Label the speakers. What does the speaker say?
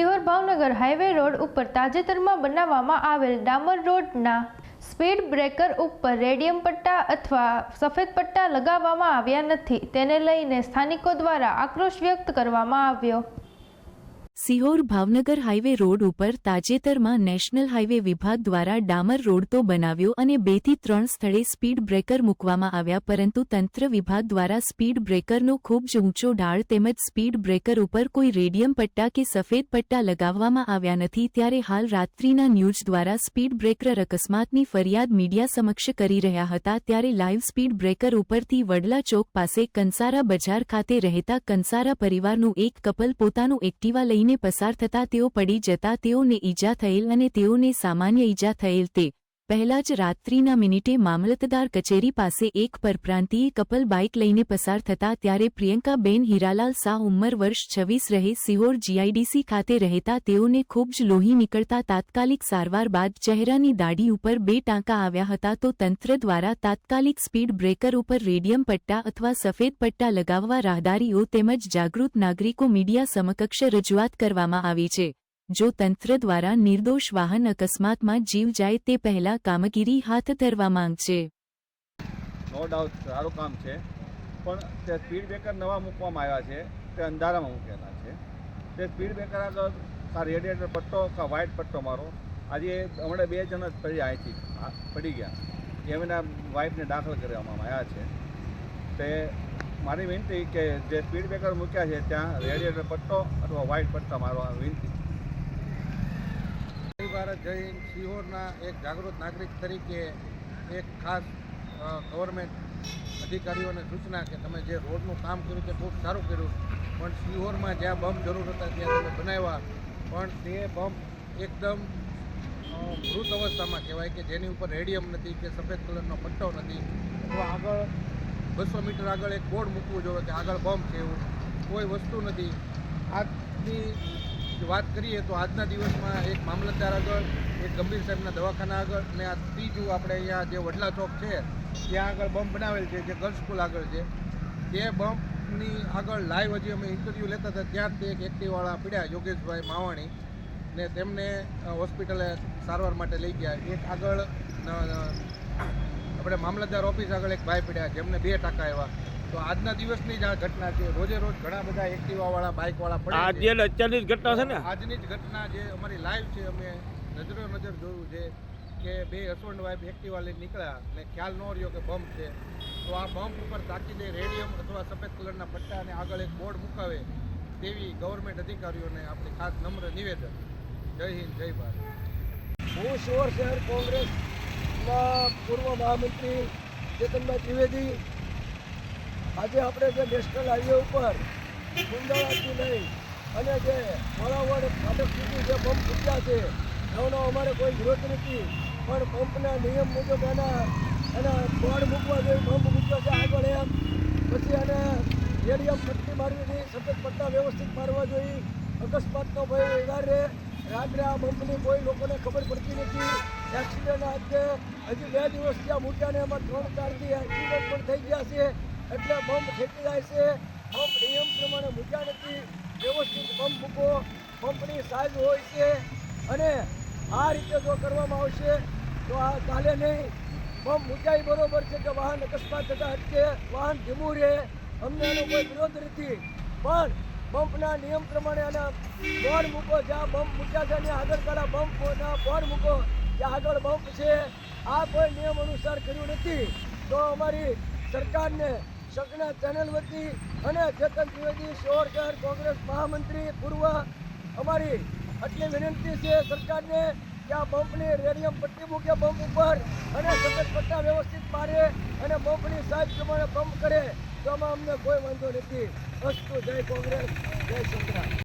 Speaker 1: Sihor Bhavnagar highway road ઉપર તાજેતરમાં બનાવવામાં આવેલ ડામર રોડના સ્પીડ બ્રેકર ઉપર રેડિયમ પટ્ટા અથવા સફેદ પટ્ટા લગાવવામાં આવ્યા નથી. તેને લઈને સ્થાનિકો દ્વારા આક્રોશ વ્યક્ત કરવામાં આવ્યો.
Speaker 2: સિહોર ભાવનગર હાઇવે રોડ ઉપર તાજેતરમાં નેશનલ હાઇવે વિભાગ દ્વારા ડામર રોડ તો બનાવ્યો અને બેથી ત્રણ સ્થળે સ્પીડ બ્રેકર મૂકવામાં આવ્યા, પરંતુ તંત્ર વિભાગ દ્વારા સ્પીડ બ્રેકરનો ખૂબ જ ઊંચો ઢાળ તેમજ સ્પીડ બ્રેકર ઉપર કોઈ રેડિયમ પટ્ટા કે સફેદ પટ્ટા લગાવવામાં આવ્યા નથી, ત્યારે હાલ રાત્રિના ન્યૂઝ દ્વારા સ્પીડ બ્રેકર અકસ્માતની ફરિયાદ મીડિયા સમક્ષ કરી રહ્યા હતા, ત્યારે લાઇવ સ્પીડ બ્રેકર ઉપરથી વડલા ચોક પાસે કંસારા બજાર ખાતે રહેતા કંસારા પરિવારનું એક કપલ પોતાનું એક્ટિવા લઈને પસાર થતા તેઓ પડી જતા તેઓને ઈજા થયેલ અને તેઓને સામાન્ય ઈજા થયેલ તે પહેલા જ રાત્રિના મિનિટે મામલતદાર કચેરી પાસે એક પરપ્રાંતીય કપલ બાઇક લઈને પસાર થતા ત્યારે પ્રિયંકાબેન હીરાલાલ શાહ ઉંમર વર્ષ છવ્વીસ રહે, સિહોર જીઆઈડીસી ખાતે રહેતા તેઓને ખૂબ જ લોહી નીકળતા તાત્કાલિક સારવાર બાદ ચહેરાની દાઢી ઉપર બે ટાંકા આવ્યા હતા તો તંત્ર દ્વારા તાત્કાલિક સ્પીડ બ્રેકર ઉપર રેડિયમ પટ્ટા અથવા સફેદ પટ્ટા લગાવવા રાહદારીઓ તેમજ જાગૃત નાગરિકો મીડિયા સમકક્ષ રજૂઆત કરવામાં આવી છે. જો તંત્ર દ્વારા નિર્દોષ વાહન અકસ્માતમાં જીવ જાય તે પહેલા કામગીરી હાથ ધરવા માંગ છે
Speaker 3: નો ડાઉટ સારું કામ છે. પણ તે સ્પીડ બ્રેકર નવા મૂકવામાં આવ્યા છે. તે અંધારામાં મૂકેલા છે. તે સ્પીડ બ્રેકર આગળ આ રેડિયેટર પટ્ટો કા વ્હાઇટ પટ્ટો મારો. આજે હમણાં બે જણ જ પડી અહીંથી પડી ગયા. એમના વાઇફને દાખલ કરવામાં આવ્યા છે. તે મારી વિનંતી કે જે સ્પીડ બ્રેકર મૂક્યા છે ત્યાં રેડિયેટર પટ્ટો અથવા વ્હાઇટ પટ્ટા મારવા વિનંતી.
Speaker 4: ભારત જય સિહોરના એક જાગૃત નાગરિક તરીકે એક ખાસ ગવર્મેન્ટ અધિકારીઓને સૂચના કે તમે જે રોડનું કામ કર્યું તે ખૂબ સારું કર્યું, પણ સિહોરમાં જ્યાં બમ્પ જરૂર હતા ત્યાં તમે બનાવ્યા, પણ તે બમ્પ એકદમ મૃત અવસ્થામાં કહેવાય કે જેની ઉપર રેડિયમ નથી કે સફેદ કલરનો પટ્ટો નથી, અથવા આગળ બસો મીટર આગળ એક બોર્ડ મૂકવું જોઈએ કે આગળ બમ્પ છે એવું કોઈ વસ્તુ નથી. આજની વાત કરીએ તો આજના દિવસમાં એક મામલતદાર આગળ, એક ગંભીર સાહેબના દવાખાના આગળ અને આ ત્રીજું આપણે અહીંયા જે વડલા ચોક છે, ત્યાં આગળ બમ્પ બનાવેલ છે, જે ગર્લ્સ સ્કૂલ આગળ છે. તે બમ્પની આગળ લાઈવ હજી અમે ઇન્ટરવ્યૂ લેતા હતા, ત્યાં તે એક એક્ટિવાળા પીડ્યા, યોગેશભાઈ માવાણી ને તેમને હોસ્પિટલે સારવાર માટે લઈ ગયા. એક આગળ આપણે મામલતદાર ઓફિસ આગળ એક ભાઈ પીડ્યા, જેમને બે ટકા આવ્યા તો આજના દિવસની જ આ ઘટના છે. રોજે રોજ ઘણા બધા એક્ટિવાવાળા બાઇકવાળા પડે
Speaker 5: આજે અત્યારની જ ઘટના છે ને?
Speaker 4: આજની જ ઘટના જે અમારી લાઈવ છે અમે નજરો નજર જોયું છે કે બે હસબન્ડ વાઈફ એક્ટિવા લઈને નીકળ્યા અને ખ્યાલ ન રહ્યો કે બમ્પ છે. તો આ બમ્પ ઉપર તાકીદે રેડિયમ અથવા સફેદ કલરના પટ્ટા અને આગળ એક બોર્ડ મુકાવે તેવી ગવર્મેન્ટ અધિકારીઓને આપણી ખાસ નમ્ર નિવેદન. જય હિન્દ જય ભારત.
Speaker 6: હું શિવર શહેર કોંગ્રેસના પૂર્વ મહામંત્રી ચેતનભાઈ ત્રિવેદી આજે આપણે જે નેશનલ હાઈવે ઉપર કુંડાળાથી લઈ અને જે મોડાવડ ફાટક સુધી જે પંપ મૂક્યા છે, એનો અમારે કોઈ વિરોધ નથી. પણ પંપના નિયમ મુજબ એના એના બોર્ડ મૂકવા જોઈએ પંપ મૂક્યો છે આગળ એમ. પછી એને રેડિયમ પટ્ટી મારવી જોઈએ સફેદ પટ્ટા વ્યવસ્થિત મારવા જોઈએ. અકસ્માતનો ભય વધારે રાત્રે આ પંપની કોઈ લોકોને ખબર પડતી નથી. એક્સિડન્ટ આજે હજી બે દિવસ ત્યાં મૂક્યા ને એમાં ત્રણ ચારથી એક્સિડન્ટ પણ થઈ ગયા છે. એટલે બમ્પ ફેંકી જાય છે. બમ્પ નિયમ પ્રમાણે મૂક્યા નથી. વ્યવસ્થિત બમ્પ મૂકો. પંપની સાઈઝ હોય છે. અને આ રીતે જો કરવામાં આવશે, તો આ ચાલે નહીં. બમ્પ મૂક્યાય બરોબર છે કે વાહન અકસ્માત થતા અટકે, વાહન ધીમું રહે. અમને એનો કોઈ વિરોધ નથી. પણ બમ્પના નિયમ પ્રમાણે આના બોર્ડ મૂકો, જ્યાં બમ્પ મૂક્યા છે ત્યાં આગળ કાળા બમ્પના બોર્ડ મૂકો, ત્યાં આગળ બમ્પ છે. આ કોઈ નિયમ અનુસાર કર્યું નથી. તો અમારી સરકારને શકના ચેનલ વતી અને ચેતન ત્રિવેદી શોર શહેર કોંગ્રેસ મહામંત્રી, પૂર્વ અમારી આટલી વિનંતી છે સરકારને કે આ બંપની રેડિયમ પટ્ટી મૂકે બમ્પ ઉપર અને સતત પટ્ટા વ્યવસ્થિત મારે અને બંપની સાઈઝ પ્રમાણે બંપ કરે. તો અમને કોઈ વાંધો નથી. અસ્તુ, જય કોંગ્રેસ, જય સંગ્રામ.